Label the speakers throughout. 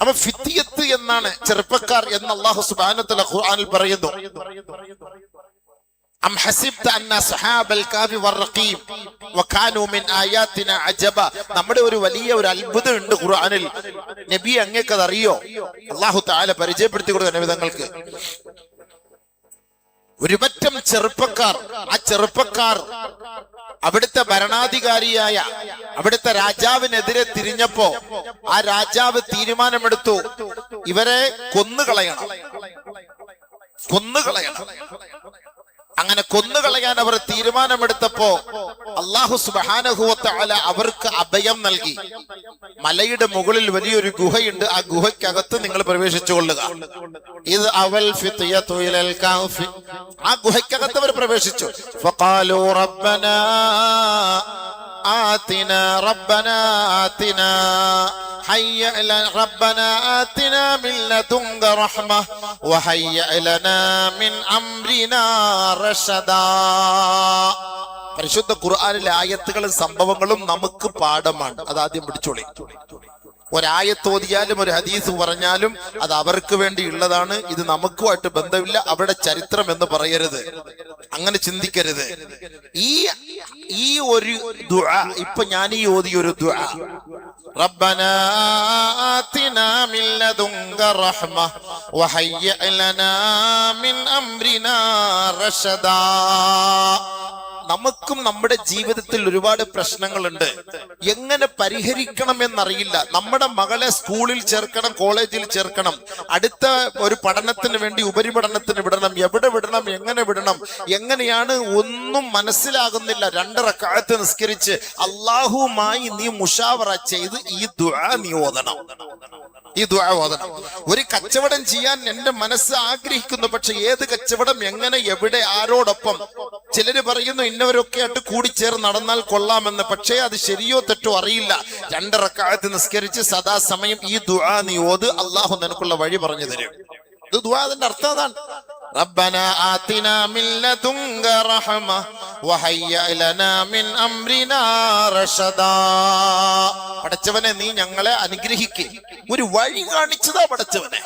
Speaker 1: അപ്പൊ ഫിത്തിയത്ത് എന്നാണ് ചെറുപ്പക്കാർ എന്ന് അള്ളാഹു സുബാനത്തുള്ള ഖുർആനിൽ പറയുന്നു أم حسبت أن أصحاب الكهف والرقيم وكانوا من آياتنا عجبا നമ്മുടെ ഒരു വലിയ ഒരു അത്ഭുതം ഉണ്ട് ഖുർആനിൽ നബി അങ്ങേക്ക് അത് അറിയോ അള്ളാഹു താല പരിചയപ്പെടുത്തി കൊടുക്കുന്ന നബിതങ്ങൾക്ക് ഒരു പറ്റം ചെറുപ്പക്കാർ ആ ചെറുപ്പക്കാർ അവിടുത്തെ ഭരണാധികാരിയായ അവിടുത്തെ രാജാവിനെതിരെ തിരിഞ്ഞപ്പോ ആ രാജാവ് തീരുമാനമെടുത്തു. ഇവരെ കൊന്നുകളയണം. കൊന്നുകളയണം. അങ്ങനെ കൊന്നുകളയാൻ അവർ തീരുമാനമെടുത്തപ്പോ അള്ളാഹു സുബാനഹുല അവർക്ക് അഭയം നൽകി. മലയുടെ മുകളിൽ വലിയൊരു ഗുഹയുണ്ട് ആ ഗുഹയ്ക്കകത്ത് നിങ്ങൾ പ്രവേശിച്ചു കൊള്ളുക ഇത് അവൽ ഫിത്തിയത്തു ഇലൽ കഹ്ഫി. ആ ഗുഹയ്ക്കകത്ത് അവർ പ്രവേശിച്ചു ഫഖാലു റബ്ബനാ آتنا ربنا آتنا هيئ لنا ربنا آتنا من لدنك رحمة وهيئ لنا من أمرنا رشدا പരിശുദ്ധ ഖുർആനിലെ ആയത്തുകളും സംഭവങ്ങളും നമുക്ക് പാഠമാണ് അത് ആദ്യം പിടിച്ചോളി ഒരായത്ത് ഓതിയാലും ഒരു ഹദീസ് പറഞ്ഞാലും അത് അവർക്ക് വേണ്ടി ഉള്ളതാണ് ഇത് നമുക്കുമായിട്ട് ബന്ധമില്ല അവരുടെ ചരിത്രം എന്ന് പറയരുത് അങ്ങനെ ചിന്തിക്കരുത് ഈ ഈ ഒരു ദുആ ഇപ്പൊ ഞാൻ ഈ ഓതിയ ഒരു ദുആ ربنا آتنا من لدنك رحمة وهيئ لنا من أمرنا رشدا നമുക്കും നമ്മുടെ ജീവിതത്തിൽ ഒരുപാട് പ്രശ്നങ്ങളുണ്ട്. എങ്ങനെ പരിഹരിക്കണം എന്നറിയില്ല നമ്മുടെ മകളെ സ്കൂളിൽ ചേർക്കണം കോളേജിൽ ചേർക്കണം. അടുത്ത ഒരു പഠനത്തിന് വേണ്ടി ഉപരിപഠനത്തിന് വിടണം. എവിടെ വിടണം എങ്ങനെ വിടണം എങ്ങനെയാണ് ഒന്നും മനസ്സിലാകുന്നില്ല. രണ്ടറക്കാലത്ത് നിസ്കരിച്ച് അള്ളാഹുമായി നീ മുഷാവറ ചെയ്ത് ഈ ദുആ നീ ഈ ഓതണം. ഒരു കച്ചവടം ചെയ്യാൻ എന്റെ മനസ്സ് ആഗ്രഹിക്കുന്നു പക്ഷെ ഏത് കച്ചവടം എങ്ങനെ എവിടെ ആരോടൊപ്പം? ചിലര് പറയുന്നു ഇന്നവരൊക്കെ ആയിട്ട് കൂടിച്ചേർന്ന് നടന്നാൽ കൊള്ളാമെന്ന് പക്ഷേ അത് ശരിയോ തെറ്റോ അറിയില്ല. രണ്ടറക്കാലത്ത് നിസ്കരിച്ച് സദാസമയം ഈ ദുആ നീ ഓത് അള്ളാഹു നിനക്കുള്ള വഴി പറഞ്ഞു തരും. ഇത് ദുആ അതിന്റെ അർത്ഥം അതാണ്. ربنا آتنا من لدنك رحمة وهيئ لنا من أمرنا رشدا പടച്ചവനെ നീ ഞങ്ങളെ അനുഗ്രഹിക്കുക ഒരു വഴി കാണിച്ചതാ പടച്ചവനെ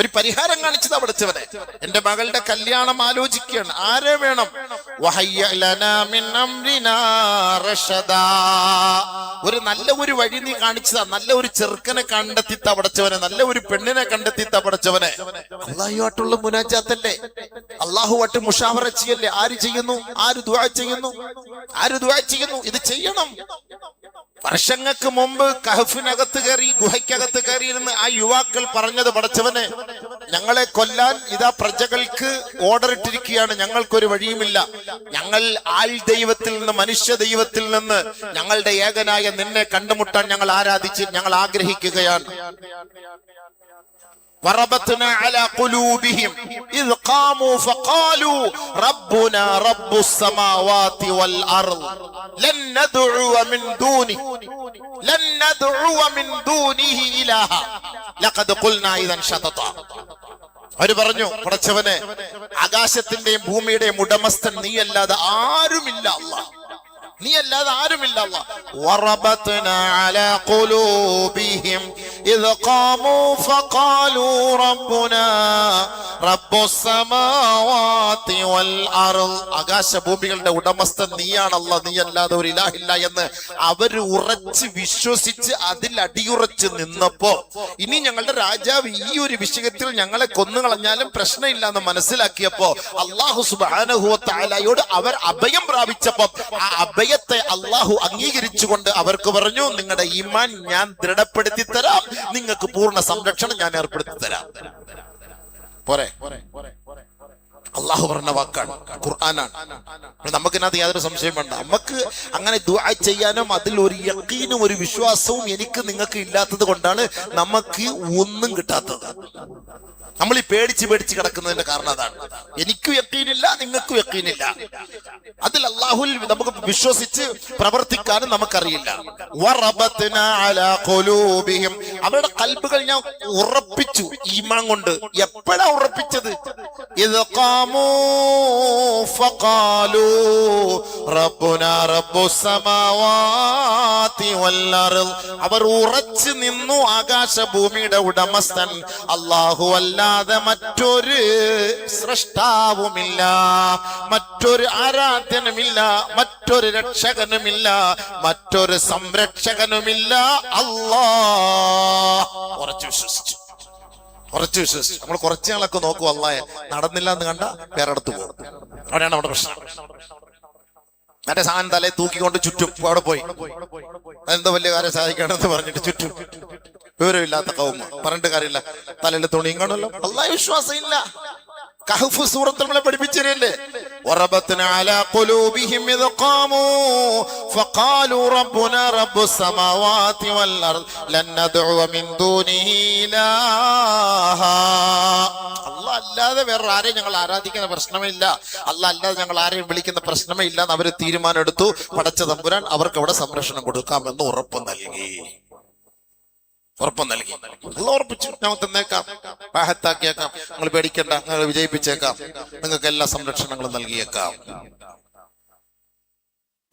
Speaker 1: ഒരു പരിഹാരം കാണിച്ചതാ പടച്ചവനെ എന്റെ മകളുടെ കല്യാണം ആലോചിക്കുകയാണ്. ആരെ വേണം. ഒരു നല്ല ഒരു വഴി നീ കാണിച്ചതാ. നല്ല ഒരു ചെറുക്കനെ കണ്ടെത്തി തവടച്ചവനെ നല്ല ഒരു പെണ്ണിനെ കണ്ടെത്തി തവടച്ചവനെ അള്ളാഹുമായിട്ടുള്ള മുനാജാത്തല്ലേ? അള്ളാഹുമായിട്ട് മുഷാവറ ചെയ്യല്ലേ? ആര് ചെയ്യുന്നു? ആര് ദുആ ചെയ്യുന്നു? ആര് ദുആ ചെയ്യുന്നു? ഇത് ചെയ്യണം. വർഷങ്ങൾക്ക് മുമ്പ് കഹഫിനകത്ത് കയറി ഗുഹയ്ക്കകത്ത് കയറിയിരുന്ന് ആ യുവാക്കൾ പറഞ്ഞത് പടച്ചവന് ഞങ്ങളെ കൊല്ലാൻ ഇതാ പ്രജകൾക്ക് ഓർഡർ ഇട്ടിരിക്കുകയാണ്. ഞങ്ങൾക്കൊരു വഴിയുമില്ല. ഞങ്ങൾ ആൾ ദൈവത്തിൽ നിന്ന് മനുഷ്യ ദൈവത്തിൽ നിന്ന് ഞങ്ങളുടെ ഏകനായ നിന്നെ കണ്ടുമുട്ടാൻ ഞങ്ങൾ ആരാധിച്ച് ഞങ്ങൾ ആഗ്രഹിക്കുകയാണ്. وربطنا على قلوبهم إذ قاموا فقالوا ربنا رب السماوات والأرض لن ندعو من دونه لن ندعو من دونه إلها لقد قلنا إذا شططا അവര് പറഞ്ഞു പടച്ചവനെ ആകാശത്തിന്റെയും ഭൂമിയുടെയും ഉടമസ്ഥൻ നീയല്ലാതെ ആരുമില്ല അള്ളാഹ് നീ അല്ലാതെ ആരുമില്ല ആകാശഭൂമികളുടെ ഉടമസ്ഥൻ നീയാണല്ല. നീ അല്ലാതെ ഒരു ഇലാഹില്ല എന്ന് അവർ ഉറച്ച് വിശ്വസിച്ച് അതിൽ അടിയുറച്ച് നിന്നപ്പോ ഇനി ഞങ്ങളുടെ രാജാവ് ഈ ഒരു വിഷയത്തിൽ ഞങ്ങളെ കൊന്നു കളഞ്ഞാലും പ്രശ്നമില്ല എന്ന് മനസ്സിലാക്കിയപ്പോ അള്ളാഹു സുബാനഹുവ അവർ അഭയം പ്രാപിച്ചപ്പോ ആ അഭയത്തെ അള്ളാഹു അംഗീകരിച്ചുകൊണ്ട് അവർക്ക് പറഞ്ഞു നിങ്ങളുടെ ഈമാൻ ഞാൻ ദൃഢപ്പെടുത്തി തരാം നിങ്ങൾക്ക് പൂർണ സംരക്ഷണം ഞാൻ ഏർപ്പെടുത്തി തരാം പോരെ? അള്ളാഹു പറഞ്ഞ വാക്കാണ് ഖുർആനാണ്. നമുക്കിനകത്ത് യാതൊരു സംശയം വേണ്ട. നമുക്ക് അങ്ങനെ ദുആ ചെയ്യാനും അതിൽ ഒരു യക്കീനും ഒരു വിശ്വാസവും എനിക്ക് നിങ്ങൾക്ക് ഇല്ലാത്തത് കൊണ്ടാണ് നമുക്ക് ഒന്നും കിട്ടാത്തത്. നമ്മൾ ഈ പേടിച്ച് പേടിച്ച് കിടക്കുന്നതിന്റെ കാരണം അതാണ്. എനിക്കും യക്കീനില്ല നിങ്ങൾക്കും യക്കീനില്ല. അതിൽ അള്ളാഹുൽ നമുക്ക് വിശ്വസിച്ച് പ്രവർത്തിക്കാനും നമുക്കറിയില്ല. അവരുടെ കൽബുകൾ ഞാൻ ഉറപ്പിച്ചു ഈമാൻ കൊണ്ട്. എപ്പോഴാ ഉറപ്പിച്ചത്? ഇത് ഖാമൂ فقالوا ربنا رب السماوات വൽ-അർൾ. അവർ ഉറച്ചു നിന്നു ആകാശഭൂമിയുടെ ഉടമസ്ഥൻ. അള്ളാഹു അല്ലാതെ മറ്റൊരു സൃഷ്ടാവുമില്ല മറ്റൊരു ആരാധ്യനുമില്ല മറ്റൊരു രക്ഷകനുമില്ല മറ്റൊരു സംരക്ഷകനുമില്ല. അല്ലാ ഉറച്ചു വിശ്വസിച്ചു. കുറച്ച് വിശ്വസിച്ചു. നമ്മൾ കുറച്ച് ആളൊക്കെ നോക്കും അള്ളായെ നടന്നില്ല എന്ന് കണ്ട വേറെ അടുത്ത് പോകും. അവിടെയാണ് നമ്മുടെ പ്രശ്നം. മറ്റേ സാധനം തലയെ തൂക്കിക്കൊണ്ട് ചുറ്റും അവിടെ പോയി. അതെന്തോ വലിയ കാര്യം സാധിക്കണമെന്ന് പറഞ്ഞിട്ട് ചുറ്റും വിവരമില്ലാത്ത കൗമ. പറഞ്ഞിട്ട് കാര്യമില്ല. തലയിൽ തുണിയും കാണുമല്ലോ അള്ളാഹ് വിശ്വാസം ഇല്ല. കഹഫ് സൂറത്ത് നമ്മളെ പഠിപ്പിച്ചതല്ലേ وربطنا على قلوبهم إذ قاموا فقالوا ربنا رب السماوات والأرض لن ندعو من دونه إلها അല്ല അല്ലാതെ വേറെ ആരെയും ഞങ്ങൾ ആരാധിക്കുന്ന പ്രശ്നമില്ല അല്ല അല്ലാതെ ഞങ്ങൾ ആരെയും വിളിക്കുന്ന പ്രശ്നമേ ഇല്ല എന്ന് അവര് തീരുമാനം എടുത്തു പടച്ച തമ്പുരാൻ അവർക്ക് അവിടെ സംരക്ഷണം കൊടുക്കാമെന്ന് ഉറപ്പ് നൽകി ഉറപ്പ് നൽകി. അല്ല ഉറപ്പിച്ചു ഞങ്ങൾ തന്നേക്കാം. പാഹത്താക്കിയേക്കാം. നിങ്ങൾ പേടിക്കണ്ട. നിങ്ങൾ വിജയിപ്പിച്ചേക്കാം. നിങ്ങൾക്ക് എല്ലാ സംരക്ഷണങ്ങളും നൽകിയേക്കാം.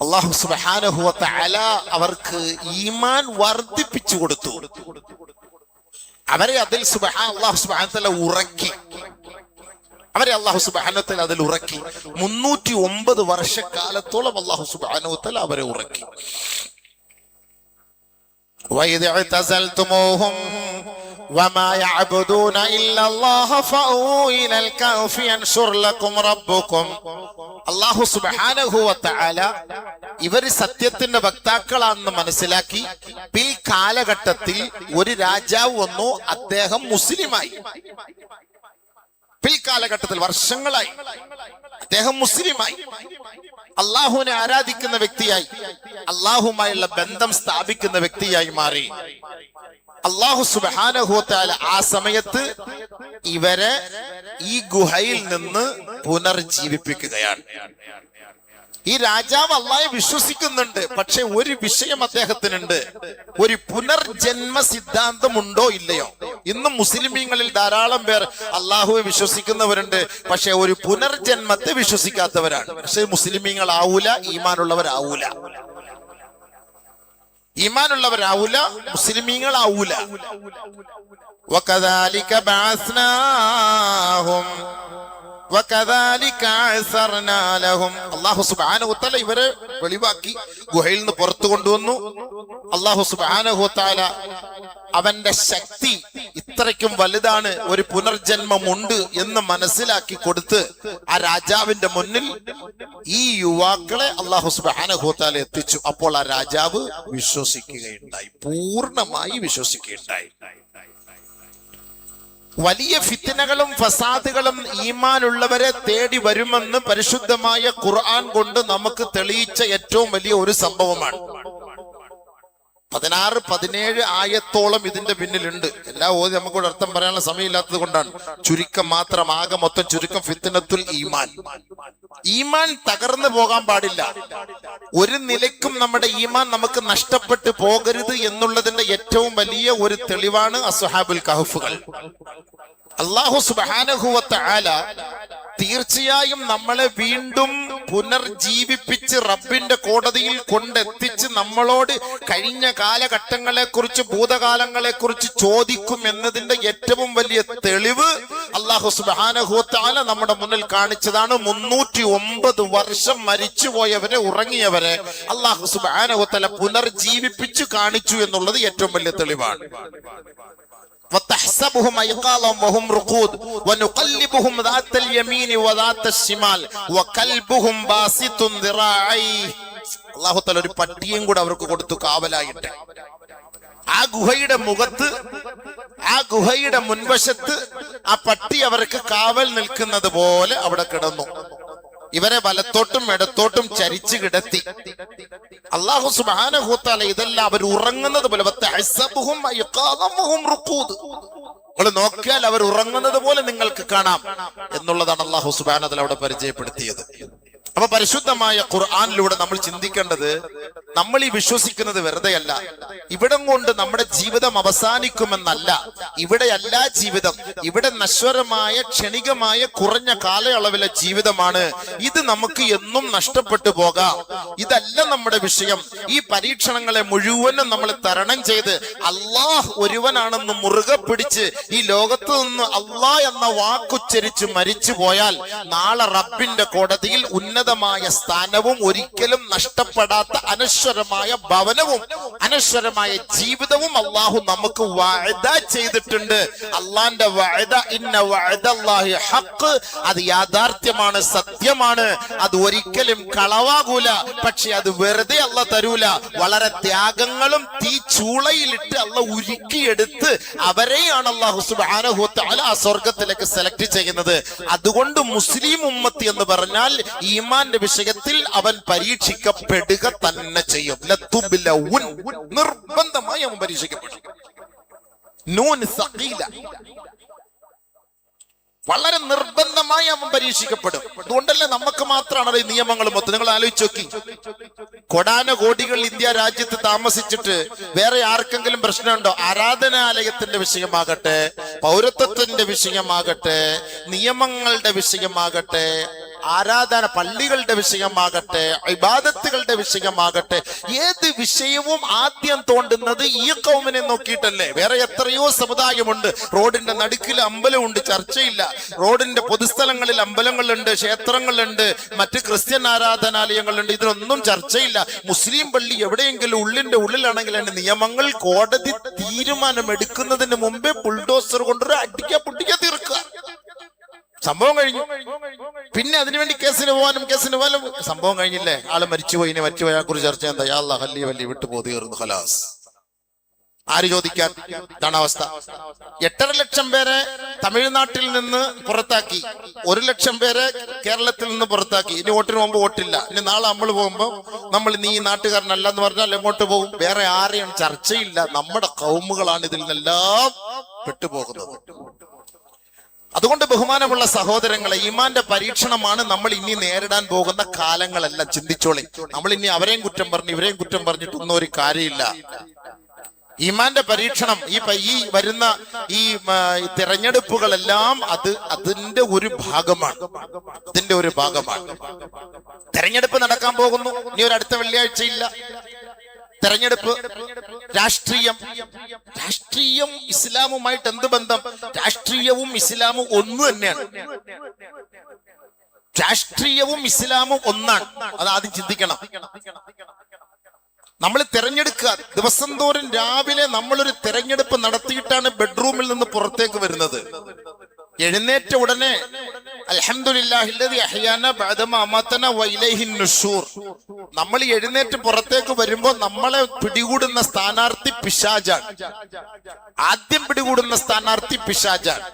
Speaker 1: അള്ളാഹു സുബാനഹുവത്ത അല അവർക്ക് ഈമാൻ വർദ്ധിപ്പിച്ചു കൊടുത്തു. അവരെ അതിൽ സുബ്ഹാ അള്ളാഹു സുബാനത്തല ഉറക്കി. അവരെ അള്ളാഹു സുബാനത്തിൽ അതിൽ ഉറക്കി. മുന്നൂറ്റി ഒമ്പത് വർഷക്കാലത്തോളം അള്ളാഹു സുബ്ഹാനഹു തആല അവരെ ഉറക്കി. وإذ اعتزلتموهم وما يعبدون إلا الله فأووا إلى الكهف ينشر لكم ربكم അള്ളാഹു സുബ്ഹാനഹു വതആല ഇവര് സത്യത്തിന്റെ വക്താക്കളാണെന്ന് മനസ്സിലാക്കി പിൽ കാലഘട്ടത്തിൽ ഒരു രാജാവ് വന്നു അദ്ദേഹം മുസ്ലിമായി പിൽക്കാലഘട്ടത്തിൽ വർഷങ്ങളായി അദ്ദേഹം മുസ്ലിമായി അള്ളാഹുവിനെ ആരാധിക്കുന്ന വ്യക്തിയായി അള്ളാഹുമായുള്ള ബന്ധം സ്ഥാപിക്കുന്ന വ്യക്തിയായി മാറി. അള്ളാഹു സുബാനഹുത്താല ആ സമയത്ത് ഇവരെ ഈ ഗുഹയിൽ നിന്ന് പുനർജീവിപ്പിക്കുകയാണ്. ഈ രാജാവ് അള്ളാഹെ വിശ്വസിക്കുന്നുണ്ട് പക്ഷെ ഒരു വിഷയം അദ്ദേഹത്തിനുണ്ട് ഒരു പുനർജന്മ സിദ്ധാന്തം ഉണ്ടോ ഇല്ലയോ ഇന്നും മുസ്ലിമീങ്ങളിൽ ധാരാളം പേർ അള്ളാഹുവെ വിശ്വസിക്കുന്നവരുണ്ട് പക്ഷെ ഒരു പുനർജന്മത്തെ വിശ്വസിക്കാത്തവരാണ് പക്ഷെ മുസ്ലിമീങ്ങളാവൂല ഈമാനുള്ളവരാവൂല ഈമാനുള്ളവരാവൂല മുസ്ലിമീങ്ങളാവൂല وكذلك بعثناهم അള്ളാഹു സുബാനഹുത്താല ഇവരെ വെളിവാക്കി ഗുഹയിൽ നിന്ന് പുറത്തു കൊണ്ടുവന്നു. അള്ളാഹു സുബാനഹുത്താല അവന്റെ ശക്തി ഇത്രയ്ക്കും വലുതാണ് ഒരു പുനർജന്മമുണ്ട് എന്ന് മനസ്സിലാക്കി കൊടുത്ത് ആ രാജാവിന്റെ മുന്നിൽ ഈ യുവാക്കളെ അള്ളാഹു സുബാനഹുത്താല എത്തിച്ചു. അപ്പോൾ ആ രാജാവ് വിശ്വസിക്കുകയുണ്ടായി പൂർണമായി വിശ്വസിക്കുകയുണ്ടായി. വലിയ ഫിത്തനകളും ഫസാദുകളും ഈമാനുള്ളവരെ തേടി വരുമെന്ന് പരിശുദ്ധമായ ഖുർആൻ കൊണ്ട് നമുക്ക് തെളിയിച്ച ഏറ്റവും വലിയ ഒരു സംഭവമാണ്. പതിനാറ് പതിനേഴ് ആയത്തോളം ഇതിന്റെ പിന്നിലുണ്ട്. എല്ലാ ഓതി നമുക്കൊരു അർത്ഥം പറയാനുള്ള സമയമില്ലാത്തത് കൊണ്ടാണ്. ചുരുക്കം മാത്രം ആകെ മൊത്തം ചുരുക്കം ഫിത്തനത്തുൽ ഈമാൻ. ഈമാൻ തകർന്നു പോകാൻ പാടില്ല. ഒരു നിലയ്ക്കും നമ്മുടെ ഈമാൻ നമുക്ക് നഷ്ടപ്പെട്ടു പോകരുത് എന്നുള്ളതിന്റെ ഏറ്റവും വലിയ ഒരു തെളിവാണ് അസുഹാബുൽ കഹഫുകൾ. അള്ളാഹു സുബാനഹുവത്ത ആല തീർച്ചയായും നമ്മളെ വീണ്ടും പുനർജീവിപ്പിച്ച് റബ്ബിന്റെ കോടതിയിൽ കൊണ്ടെത്തിച്ച് നമ്മളോട് കഴിഞ്ഞ കാലഘട്ടങ്ങളെ കുറിച്ച് ഭൂതകാലങ്ങളെ കുറിച്ച് ചോദിക്കും എന്നതിന്റെ ഏറ്റവും വലിയ തെളിവ് അള്ളാഹു സുബാനഹുത്താല നമ്മുടെ മുന്നിൽ കാണിച്ചതാണ്. മുന്നൂറ്റി ഒമ്പത് വർഷം മരിച്ചുപോയവരെ ഉറങ്ങിയവരെ അള്ളാഹു സുബാനഹുത്തല പുനർജീവിപ്പിച്ചു കാണിച്ചു എന്നുള്ളത് ഏറ്റവും വലിയ തെളിവാണ്. وتحسبهم ايقاظا وهم رقود ونقلبهم ذات اليمين وذات الشمال وكلبهم باسط ذراعيه അള്ളാഹു തല ഒരു പട്ടിയും കൂടെ അവർക്ക് കൊടുത്തു കാവലായിട്ട് ആ ഗുഹയുടെ മുഖത്ത് ആ ഗുഹയുടെ മുൻവശത്ത് ആ പട്ടി അവർക്ക് കാവൽ നിൽക്കുന്നത് പോലെ അവിടെ കിടന്നു ഇവരെ വലത്തോട്ടും ഇടത്തോട്ടും ചരിച്ചു കിടത്തി അള്ളാഹു സുബാനഹൂത്താല ഇതെല്ലാം അവർ ഉറങ്ങുന്നത് പോലെ. നിങ്ങൾ നോക്കിയാൽ അവർ ഉറങ്ങുന്നത് പോലെ നിങ്ങൾക്ക് കാണാം എന്നുള്ളതാണ് അള്ളാഹു സുബാനതിൽ അവിടെ പരിചയപ്പെടുത്തിയത് അപ്പൊ പരിശുദ്ധമായ ഖുർആാനിലൂടെ നമ്മൾ ചിന്തിക്കേണ്ടത് നമ്മൾ ഈ വിശ്വസിക്കുന്നത് വെറുതെയല്ല. ഇവിടം കൊണ്ട് നമ്മുടെ ജീവിതം അവസാനിക്കുമെന്നല്ല. ഇവിടെയല്ല ജീവിതം ഇവിടെ നശ്വരമായ ക്ഷണികമായ കുറഞ്ഞ കാലയളവിലെ ജീവിതമാണ്. ഇത് നമുക്ക് എന്നും നഷ്ടപ്പെട്ടു പോകാം. ഇതല്ല നമ്മുടെ വിഷയം. ഈ പരീക്ഷണങ്ങളെ മുഴുവനും നമ്മൾ തരണം ചെയ്ത് അള്ളാഹ് ഒരുവനാണെന്ന് മുറുകെ പിടിച്ച് ഈ ലോകത്ത് നിന്ന് അള്ളാഹ് എന്ന വാക്കുച്ചരിച്ച് മരിച്ചു പോയാൽ നാളെ റബ്ബിന്റെ കോടതിയിൽ ഉന്നതമായ സ്ഥാനവും ഒരിക്കലും നഷ്ടപ്പെടാത്ത അനശ്വരമായ ഭവനവും അനശ്വരമായ ജീവിതവും അള്ളാഹു നമുക്ക് വായത ചെയ്തിട്ടുണ്ട്. അള്ളാന്റെ വായത ഇന്ന വഅദല്ലാഹി ഹക്ക് അത് യാഥാർത്ഥ്യമാണ് സത്യമാണ്. അത് ഒരിക്കലും കളവാകൂല പക്ഷെ അത് വെറുതെ അല്ല തരൂല. വളരെ ത്യാഗങ്ങളും തീ ചൂളയിലിട്ട് അല്ല ഉരുക്കിയെടുത്ത് അവരെയാണ് അള്ളാഹു ആ സ്വർഗത്തിലേക്ക് സെലക്ട് ചെയ്യുന്നത്. അതുകൊണ്ട് മുസ്ലിം ഉമ്മത്തി എന്ന് പറഞ്ഞാൽ ഈമാന്റെ വിഷയത്തിൽ അവൻ പരീക്ഷിക്കപ്പെടുക തന്നെ ചെയ്യും. നിർബന്ധമായി അവൻ പരീക്ഷിക്കപ്പെടും. നൂൻ സഖീല. വളരെ നിർബന്ധമായി അവൻ പരീക്ഷിക്കപ്പെടും. അതുകൊണ്ടല്ലേ നമുക്ക് മാത്രമാണ് ഈ നിയമങ്ങൾ മൊത്തം. നിങ്ങൾ ആലോചിച്ച് നോക്കി. കൊടാന കോടികൾ ഇന്ത്യ രാജ്യത്ത് താമസിച്ചിട്ട് വേറെ ആർക്കെങ്കിലും പ്രശ്നമുണ്ടോ? ആരാധനാലയത്തിന്റെ വിഷയമാകട്ടെ പൗരത്വത്തിന്റെ വിഷയമാകട്ടെ നിയമങ്ങളുടെ വിഷയമാകട്ടെ ആരാധന പള്ളികളുടെ വിഷയമാകട്ടെ ഇബാദത്തുകളുടെ വിഷയമാകട്ടെ ഏത് വിഷയവും ആദ്യം തോണ്ടുന്നത് ഈ കൗമിനെ നോക്കിയിട്ടല്ലേ? വേറെ എത്രയോ സമുദായമുണ്ട്. റോഡിന്റെ നടുക്കിൽ അമ്പലമുണ്ട് ചർച്ചയില്ല. റോഡിന്റെ പൊതുസ്ഥലങ്ങളിൽ അമ്പലങ്ങളുണ്ട് ക്ഷേത്രങ്ങളുണ്ട് മറ്റ് ക്രിസ്ത്യൻ ആരാധനാലയങ്ങളുണ്ട്. ഇതിനൊന്നും ചർച്ചയില്ല. മുസ്ലിം പള്ളി എവിടെയെങ്കിലും ഉള്ളിന്റെ ഉള്ളിലാണെങ്കിൽ അതിന്റെ നിയമങ്ങൾ കോടതി തീരുമാനം എടുക്കുന്നതിന് മുമ്പേ ബുൾഡോസർ കൊണ്ടൊരു അടിക്ക പൊട്ടിക്ക തീർക്കുക. സംഭവം കഴിഞ്ഞു. പിന്നെ അതിനുവേണ്ടി കേസിന് പോകാനും കേസിന് പോകാനും സംഭവം കഴിഞ്ഞില്ലേ? ആൾ മരിച്ചുപോയി ഇനി മരിച്ചുപോയാ കുറിച്ച് ചർച്ച എന്താ യാ അല്ലാ, ഹല്ലി വല്ലി വിട്ടു തീർന്നു ഖലാസ്. ആര് ചോദിക്കാൻ? ഇതാണ് അവസ്ഥ. എട്ടര ലക്ഷം പേരെ തമിഴ്നാട്ടിൽ നിന്ന് പുറത്താക്കി. ഒരു ലക്ഷം പേരെ കേരളത്തിൽ നിന്ന് പുറത്താക്കി. ഇനി വോട്ടിന് പോകുമ്പോൾ വോട്ടില്ല. ഇനി നാളെ നമ്മൾ പോകുമ്പോൾ നമ്മൾ നീ നാട്ടുകാരനല്ല എന്ന് പറഞ്ഞാൽ എങ്ങോട്ട് പോകും? വേറെ ആരെയും ചർച്ചയില്ല. നമ്മുടെ കൗമുകളാണ് ഇതിൽ നിന്നെല്ലാം പെട്ടുപോകുന്നത്. അതുകൊണ്ട് ബഹുമാനമുള്ള സഹോദരങ്ങളെ ഇമാന്റെ പരീക്ഷണമാണ് നമ്മൾ ഇനി നേരിടാൻ പോകുന്ന കാലങ്ങളെല്ലാം. ചിന്തിച്ചോളി. നമ്മൾ ഇനി അവരെയും കുറ്റം പറഞ്ഞു ഇവരെയും കുറ്റം പറഞ്ഞിട്ടൊന്നും ഒരു കാര്യമില്ല. ഇമാന്റെ പരീക്ഷണം ഈ ഈ വരുന്ന ഈ തിരഞ്ഞെടുപ്പുകളെല്ലാം അത് അതിന്റെ ഒരു ഭാഗമാണ്. അതിന്റെ ഒരു ഭാഗമാണ്. തെരഞ്ഞെടുപ്പ് നടക്കാൻ പോകുന്നു. ഇനി ഒരു അടുത്ത വെള്ളിയാഴ്ച ഇല്ല തെരഞ്ഞെടുപ്പ് രാഷ്ട്രീയം. രാഷ്ട്രീയം ഇസ്ലാമുമായിട്ട് എന്ത് ബന്ധം? രാഷ്ട്രീയവും ഇസ്ലാമും ഒന്ന് തന്നെയാണ്. രാഷ്ട്രീയവും ഇസ്ലാമും ഒന്നാണ്. അത് ആദ്യം ചിന്തിക്കണം. നമ്മൾ തിരഞ്ഞെടുക്കുക. ദിവസം തോറും രാവിലെ നമ്മളൊരു തിരഞ്ഞെടുപ്പ് നടത്തിയിട്ടാണ് ബെഡ്റൂമിൽ നിന്ന് പുറത്തേക്ക് വരുന്നത്. എഴുന്നേറ്റ ഉടനെ നമ്മൾ എഴുന്നേറ്റ് പുറത്തേക്ക് വരുമ്പോ നമ്മളെ പിടികൂടുന്ന സ്ഥാനാർത്ഥി പിശാജാണ്. ആദ്യം പിടികൂടുന്ന സ്ഥാനാർത്ഥി പിശാജാണ്.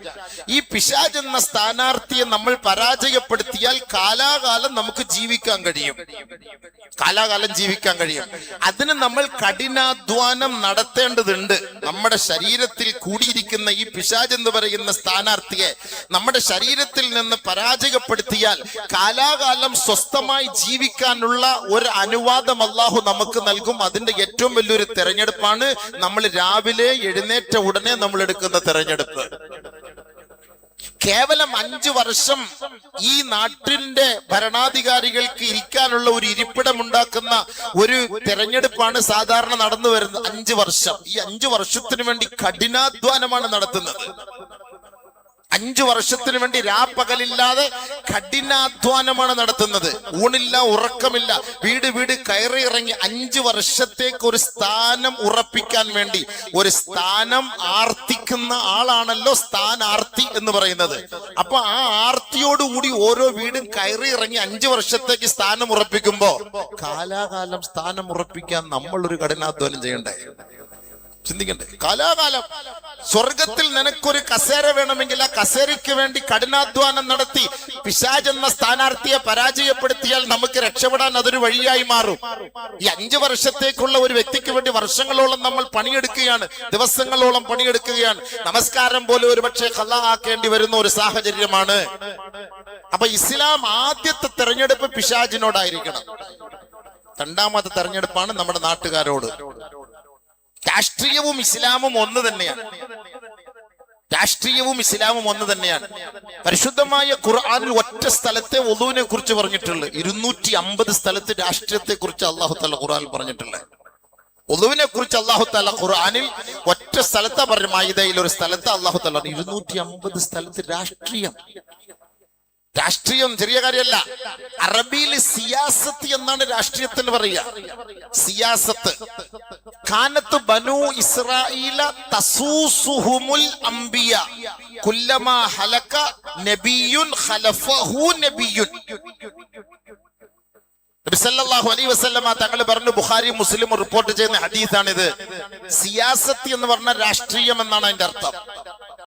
Speaker 1: ഈ പിശാജ് എന്ന സ്ഥാനാർത്ഥിയെ നമ്മൾ പരാജയപ്പെടുത്തിയാൽ കാലാകാലം നമുക്ക് ജീവിക്കാൻ കഴിയും. കാലാകാലം ജീവിക്കാൻ കഴിയും. അതിന് നമ്മൾ കഠിനാധ്വാനം നടത്തേണ്ടതുണ്ട്. നമ്മുടെ ശരീരത്തിൽ കൂടിയിരിക്കുന്ന ഈ പിശാജ് എന്ന് പറയുന്ന സ്ഥാനാർത്ഥിയെ നമ്മുടെ ശരീരത്തിൽ നിന്ന് പരാജയപ്പെടുത്തിയാൽ കാലാകാലം സ്വസ്ഥമായി ജീവിക്കാനുള്ള ഒരു അനുവാദം അള്ളാഹു നമുക്ക് നൽകും. അതിന്റെ ഏറ്റവും വലിയൊരു തെരഞ്ഞെടുപ്പാണ് നമ്മൾ രാവിലെ എഴുന്നേറ്റ ഉടനെ നമ്മൾ എടുക്കുന്ന തെരഞ്ഞെടുപ്പ്. കേവലം അഞ്ചു വർഷം ഈ നാട്ടിന്റെ ഭരണാധികാരികൾക്ക് ഇരിക്കാനുള്ള ഒരു ഇരിപ്പിടം ഉണ്ടാക്കുന്ന ഒരു തെരഞ്ഞെടുപ്പാണ് സാധാരണ നടന്നു വരുന്നത്. അഞ്ചു വർഷം. ഈ അഞ്ചു വർഷത്തിനു വേണ്ടി കഠിനാധ്വാനമാണ് നടത്തുന്നത്. അഞ്ചു വർഷത്തിന് വേണ്ടി രാപ്പകലില്ലാതെ കഠിനാധ്വാനമാണ് നടത്തുന്നത്. ഊണില്ല ഉറക്കമില്ല. വീട് വീട് കയറി ഇറങ്ങി അഞ്ചു വർഷത്തേക്ക് ഒരു സ്ഥാനം ഉറപ്പിക്കാൻ വേണ്ടി ഒരു സ്ഥാനം ആർത്തിക്കുന്ന ആളാണല്ലോ സ്ഥാനാർത്ഥി എന്ന് പറയുന്നത്. അപ്പൊ ആ ആർത്തിയോടുകൂടി ഓരോ വീടും കയറി ഇറങ്ങി അഞ്ചു വർഷത്തേക്ക് സ്ഥാനം ഉറപ്പിക്കുമ്പോ കാലാകാലം സ്ഥാനം ഉറപ്പിക്കാൻ നമ്മൾ ഒരു കഠിനാധ്വാനം ചെയ്യണ്ടേ? ചിന്തിക്കണ്ടേ? കാലാകാലം. സ്വർഗത്തിൽ നിനക്കൊരു കസേര വേണമെങ്കിൽ ആ കസേരയ്ക്ക് വേണ്ടി കഠിനാധ്വാനം നടത്തി പിശാജ് എന്ന സ്ഥാനാർത്ഥിയെ പരാജയപ്പെടുത്തിയാൽ നമുക്ക് രക്ഷപ്പെടാൻ അതൊരു വഴിയായി മാറും. ഈ അഞ്ചു വർഷത്തേക്കുള്ള ഒരു വ്യക്തിക്ക് വേണ്ടി വർഷങ്ങളോളം നമ്മൾ പണിയെടുക്കുകയാണ്. ദിവസങ്ങളോളം പണിയെടുക്കുകയാണ്. നമസ്കാരം പോലും ഒരു പക്ഷേ ആക്കേണ്ടി വരുന്ന ഒരു സാഹചര്യമാണ്. അപ്പൊ ഇസ്ലാം ആദ്യത്തെ തെരഞ്ഞെടുപ്പ് പിശാജിനോടായിരിക്കണം രണ്ടാമത്തെ തെരഞ്ഞെടുപ്പാണ് നമ്മുടെ നാട്ടുകാരോട്. രാഷ്ട്രീയവും ഇസ്ലാമും ഒന്ന് തന്നെയാണ്. രാഷ്ട്രീയവും ഇസ്ലാമും ഒന്ന് തന്നെയാണ്. പരിശുദ്ധമായ ഖുർആാനിൽ ഒറ്റ സ്ഥലത്തെ ഒതുവിനെ കുറിച്ച് പറഞ്ഞിട്ടുള്ളു. ഇരുന്നൂറ്റി അമ്പത് സ്ഥലത്ത് രാഷ്ട്രീയത്തെ കുറിച്ച് അള്ളാഹു തല ഖുർആനിൽ പറഞ്ഞിട്ടുള്ളത് ഒതുവിനെ കുറിച്ച് അള്ളാഹു തല ഖുർആാനിൽ ഒറ്റ സ്ഥലത്താ പറഞ്ഞു മായിതയിൽ ഒരു സ്ഥലത്ത് അള്ളാഹു തല ഇരുന്നൂറ്റി അമ്പത് സ്ഥലത്ത് രാഷ്ട്രീയം. രാഷ്ട്രീയം ചെറിയ കാര്യമല്ല. അറബിയിൽ സിയാസത്ത് എന്നാണ് രാഷ്ട്രീയത്തിന് പറയുക. സിയാസത്ത്. കാനത്ത് ബനു ഇസ്രായേല തസൂസുഹുമുൽ അംബിയ. കുല്ലമ ഹലക നബിയുൻ ഖലഫഹു നബിയുൻ. നബി സല്ലല്ലാഹു അലൈഹി വസല്ലമ തങ്ങൾ പറഞ്ഞു ബുഖാരി മുസ്ലിം റിപ്പോർട്ട് ചെയ്യുന്ന ഹദീസാണിത്. സിയാസത്ത് എന്ന് പറഞ്ഞ രാഷ്ട്രീയം എന്നാണ് അതിന്റെ അർത്ഥം.